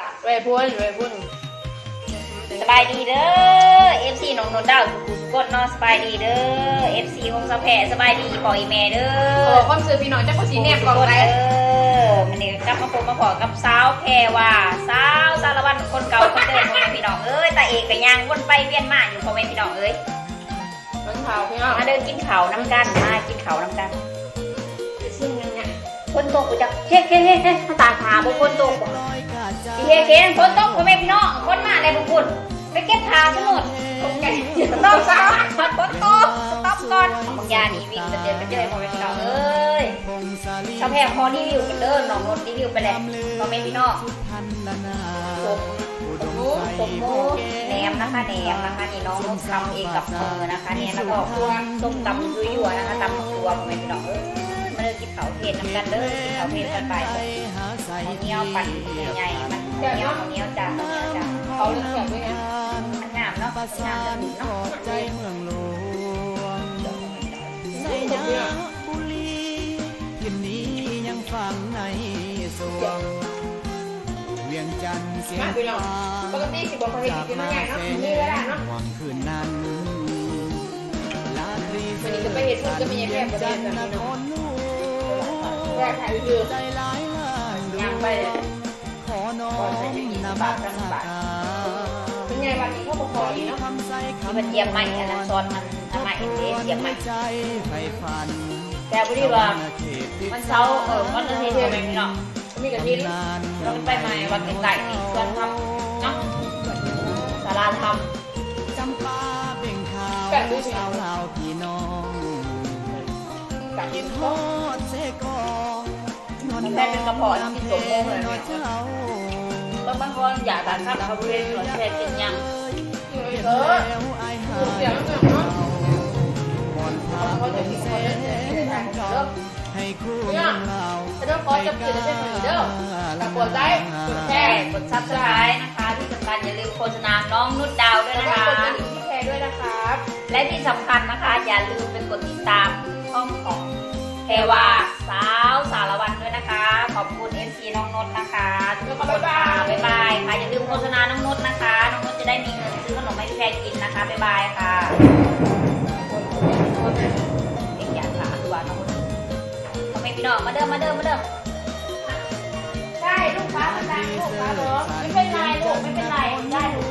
จ้ะเวยพุ่นเวยพุ่นสบายดีเด้อ FC น้องนนท์ดาวสุขุสุกดเนาะสบายดีเด้อ FC วงสะแพรสบายดีปล่อยแม่เด้ขออความสื่อพี่น้องจากภาษีแนบก่อนเด้ไปอมันนี่กลับมาพบมาพอกับสาวแพรว่าสาวสารวัตรคนเก่าคนเดิมพ่อแม่พี่น้องเอ้ยตาเอกก็ย่างวนไปเวียนมาอยู่พ่อแม่พี่น้องเอ้ยมันขาวพี่น้องมาเดินกินข้าวน้ำกันมากินข้าวน้ำกันซึ่งยังไงคนตกกูจะเฮ้เฮ้เฮ้เฮ้มาตาขาบุคนตกบ่ สิเฮเฮ้คนตกพ่อแม่พี่น้องคนมาได้บุคุณไปเก็บขาทั้งหมดตกใจต้องสาวคนตกสต็อปก่อนบางยานี่วิ่งกระเจิดกระเจิดพ่อแม่พี่น้องเอ้ยชาวแพร่พอรีวิวกันเด้อน้องนนท์รีวิวไปแล้วพ่อแม่พี่น้องสมมูสมมูแหนมนะคะแหนมนะคะนี่น้องทำเองกับมือนะคะเนี่ยแล้วก็ส้มตำยั่วๆนะคะตำตัวพ่อแม่พี่น้องเอ้ยมาเด้อกินข้าวเทศน้ำกันเด้อกินข้าวเทศกันไปข้าเนียวปั่นใหญ่ๆมัน เนียวข้าวเนียวจ้าข้าวเหนียจ้าเขาเลือกเสียบด้วยไงมันงามเนาะงามจะหนุนเนาะใจเมืองหลวงในยยาบุรีคืนนี้ยังฟังในสวงเวียงจันทร์เสียงองฟ้าปกติสิบอกเขาเห็นกินมาใหญ่เนาะนี่ก็ได้เนาะหวังคืนนั้นลาตรีวันนี้จะไปเห็นเพื่อนจะมีแยกประเด็นแบบนี้นเนาะครหลวงแยกถ่ายวิวใจหลายล้านดวง นมัสการเป็นไงวันนี้เขาบอกคอดีเนาะที่มันเยียมใหม่อันนั้นซอนมันทำไมเอ๊ะเยียมใหม่แต่พอดีว่ามันเช้าเออวันอาทิตย์ใช่ไหมพี่น้องมีกระทินเราไปใหม่วันไก่นี่ส่วนทำเนาะสาราทจำปาเบ่งขาวสาวลาพี่น้องกินฮก็อดเสกองนอนแม่เป็นกระเพาะที่สมมงเลย นอนเนี่าต้อนอยากตัดข้ามเขาเรียนหรือแค่กินยังเออแล้วไอ้หาเสียงเสียงเนาะบอเขาจะกิเของเราให้คู่เราถ้าเราขอจบกินจะเป็นเหมือนเดิมแต่กดไลค์กดแชร์กดซับสไครต์นะคะที่สำคัญอย่าลืมโฆษณาน้องนุชดาวด้วยนะคะกดกระดิ่งที่แชร์ด้วยนะครับและที่สำคัญนะคะอย่าลืมเป็นกดติดตามช่องของแพรวาสาวสารวันด้วยนะคะ ขอบคุณเอซีน้องนนท์นะคะ ทุกคนค่ะบ๊ายบายค่ะอย่าลืมโฆษณาน้องนนท์นะคะ น้องนนท์จะได้มีเงินซื้อขนมให้พี่แพรกินนะคะบ๊ายบายค่ะเด็กอยากถามดูว่าน้องนนท์ทำไมพี่น้องมาเดิมมาเดิมมาเดิมใช่ลูกค้าประจำลูกค้าเหรอไม่เป็นไรลูกไม่เป็นไรได้ลูก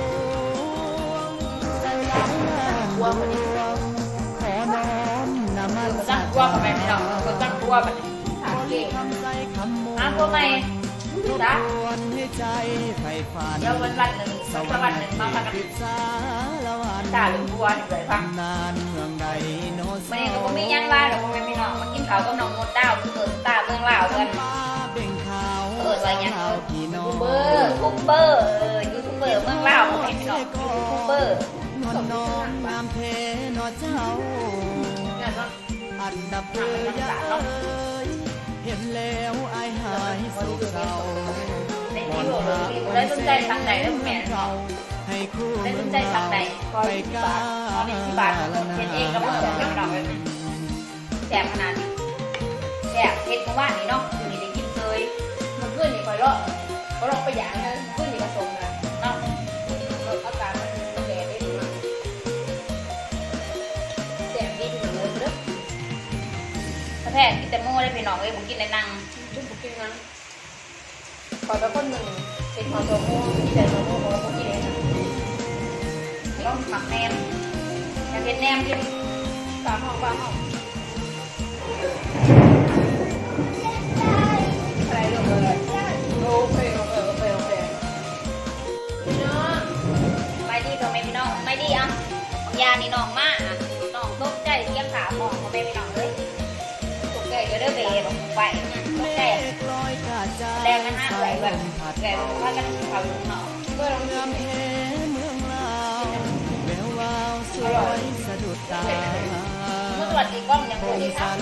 กลัวคนนี้ขอน้อมนมัสตั้งกลัวกับแม่พี่น้องคนตั้งกลัวแบบนี้ถามเก่งคำใส่คำโมอะกลัวไหม จ้ะวนให้ใจไฟฟันเดี๋ยววันวันหนึ่งสักวันหนึ่งมาพักกันปิดสารวันจ่าหรือบัวหรืออะไรฟังนานเมืองใดโนวันนี้ก็ไม่ยังว่าหรอกไม่พี่น้องมากินข้าวกับน้องมดดาวคือเปิดตาเมืองลาวกันป้าเบ่งขาวเปิดอะไรเงี้ยสาวพี่น้อยูงทูบเบอร์ยูทูบเบอร์เออยูทูบเบอร์เมืองลาวไม่พี่น้องยูทูบเบอร์นวลน้องงามเทนอเจ้าเนี่ยเนาะอันดับเอยเอ้ยเห็นแล้วอายหายโศกเศร้าในที่หัวเลย ได้สนใจทางไหนแล้วแม่ชอบให้คู่ได้สนใจทางไหนคอยที่บาทคอยที่บาทเช็ดเองกับมือของพี่น้องเลยแสบขนาดนี้แสบเฮ็ดเมื่อวานนี้เนาะอยู่นี่ได้กินเลยมันขึ้นนี่คอยรอก็ลอไปอย่างนั้นขึ้นนี่กระสงนะเนาะอาการมันแดดได้ดูแสบดีถึงเลยเด้อแพทย์กินแต่โม่ได้พี่น้องเอ้ยผมกินในนังชุดบุกิ้งนะขอแล้วคนหนึ่ง เป็นขอตัวโม่ที่ใจตัวโม่บอกว่ที่ไหนนะต้องหมักแนมอยากเห็นแนมกินสามห้องบ้าห้องอะไรเรื่องอะไรโอเคโอเคโอเคโอเคเนาะไม่ดีก็ไม่พี่น้องไม่ดีอะยานี่น้องมากอะน้องตกใจเสียงขาหมองก็ไม่พี่น้องเลยตกใจก็เด้อเบรไปตกใจ แรงกันห้าไหลแบบแรงว่ากันเขาเนาะเมื่อเรางามแท้เมืองลาวแวววาวสวยสะดุดตาเมื่อสวัสดีกล้องยังโอสวัสดีครับ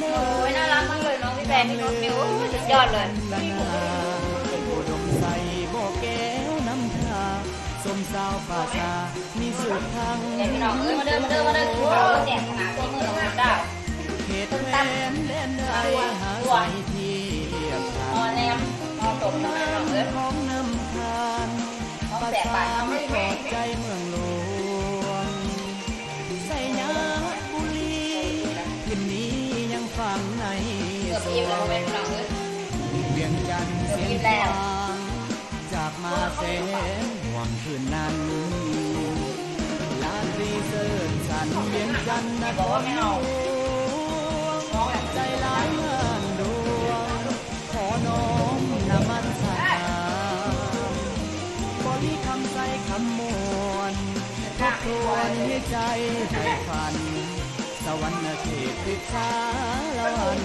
โอ้ยน่ารักมากเลยน้องพี่แฟนพี่น้องมิวสุดยอดเลยสมสาวป่าชามีสุดทางเดี๋ยวพี่น้องเอ้ยมาเด้อมาเด้อมาเดินข้าวแจกขนาดที่มือ เทียบทาอ๋อแนมอ๋อตกน้องน้องเอ้ยของน้ำขประสานขอบใจเมืองหลวงใส่ยาบุรีทินนี้ยังฟังในเกือบสอิ่มวแล้วงแม่พี่น้องเอ้ยเวียงจันทร์เสียงฟังจากมาเสนห่วงคืนนั้นลาตรีเสิร์สันเวียงจันทร์นะบอกว่าไม่เอาน้องแบบใจลายเให้ใจผูกพัน สวรรค์เขตพิษาละวัน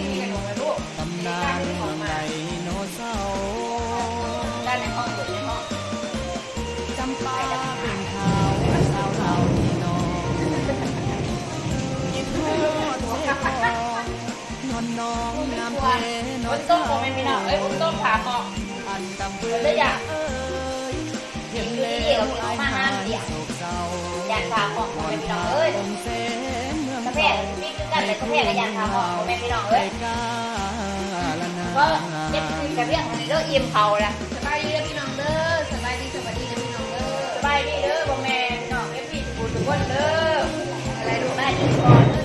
ตำนานเมืองไรโนเสาร์ด้านในห้องอยู่ในห้องจำปาเป็นข่าวสาวเราที่นองยินทอดเทพองนอนน้องน้ำเพนอนต้มผมเป็นพี่น้องเอ้ยบนต้มขาหม้ออันตำเบือเลยอเอ้ยเห็นเลเดี๋ยวไอ้มาหาาอยากขาหม้อผมเป็นพี่น้องเอ้ยองเสนเมืองกระเพาะมีคือการเป็นกระเพาะกับยานขาหม้อผมเป็นพี่น้องเอ้ยกาละนาก็เจ็บคือกระเรื่องของเรื่องอิ่มเขาละสบายดีเด้อพี่น้องเด้อสบายดีสบายดีเด้อพี่น้องเด้อสบายดีเด้อบ่แม่พี่น้องเอฟพีทุกคนทุกคนเด้ออะไรดูได้ดีก่อน